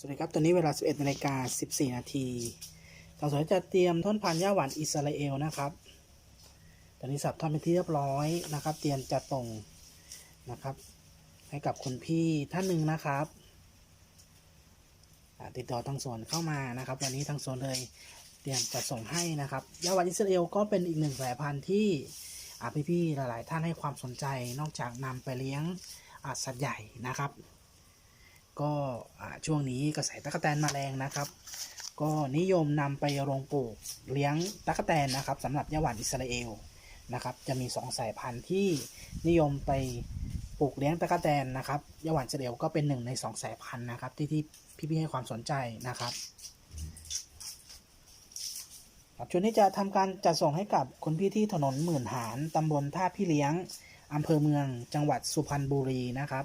สวัสดีครับ ตอนนี้เวลา 11นาฬิกา14 นาทีทางสวนจะเตรียมต้นพันธุ์ย่าหวานอิสราเอลนะครับ ตอนนี้สับท่อดเป็นที่เรียบร้อยนะครับ เตรียมจะส่งนะครับ ให้กับคุณพี่ท่านหนึ่งนะครับ ติดต่อทางสวนเข้ามานะครับ วันนี้ทางสวนเลยเตรียมจะส่งให้นะครับย่าหวานอิสราเอลก็เป็นอีกหนึ่งสายพันธุ์ที่อาพี่ๆหลาย ๆ ท่านให้ความสนใจ นอกจากนำไปเลี้ยงสัตว์ใหญ่นะครับ ก็ช่วงนี้กระแสตะกแตนมาแรงนะครับ ก็นิยมนำไปโรงปลูกเลี้ยงตะกแตนนะครับสำหรับยาหวานอิสราเอลนะครับ จะมี 2 สายพันธุ์ที่นิยมไปปลูกเลี้ยงตะกแตนนะครับยาหวานอิสราเอลก็เป็นหนึ่งใน 2 สายพันธุ์นะครับ ที่ที่พี่ๆให้ความสนใจนะครับครับช่วงนี้จะทำการจัดส่งให้กับคุณพี่ที่ถนนหมื่นหารตำบลท่าพี่เลี้ยงอำเภอเมืองจังหวัดสุพรรณบุรีนะครับ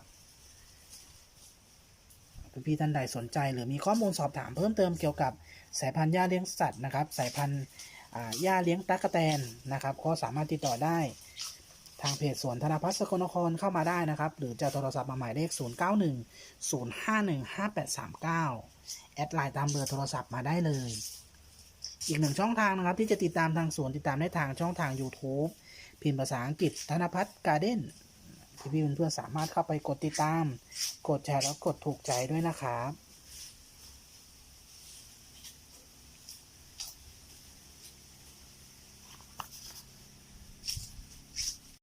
พี่ท่านใดสนใจ หรือมีข้อมูลสอบถามเพิ่มเติมเกี่ยวกับสายพันธุ์หญ้าเลี้ยงสัตว์นะครับ สายพันธุ์อ่าหญ้าเลี้ยงตั๊กแตนนะครับ ก็สามารถติดต่อได้ทางเพจสวนธนพัฒน์สกลนครเข้ามาได้นะครับ หรือจะโทรศัพท์มาหมายเลข 0 9 1 0 5 1 5 8 3 9 แอดไลน์ตามเบอร์โทรศัพท์มาได้เลย อีกหนึ่งช่องทางนะครับ ที่จะติดตามทางสวนติดตามได้ทางช่องทาง YouTube พิมพ์ภาษาอังกฤษธนพัฒน์การ์เด้น พี่ๆเพื่อนๆสามารถเข้าไปกดติดตาม กดแชร์แล้วกดถูกใจด้วยนะครับ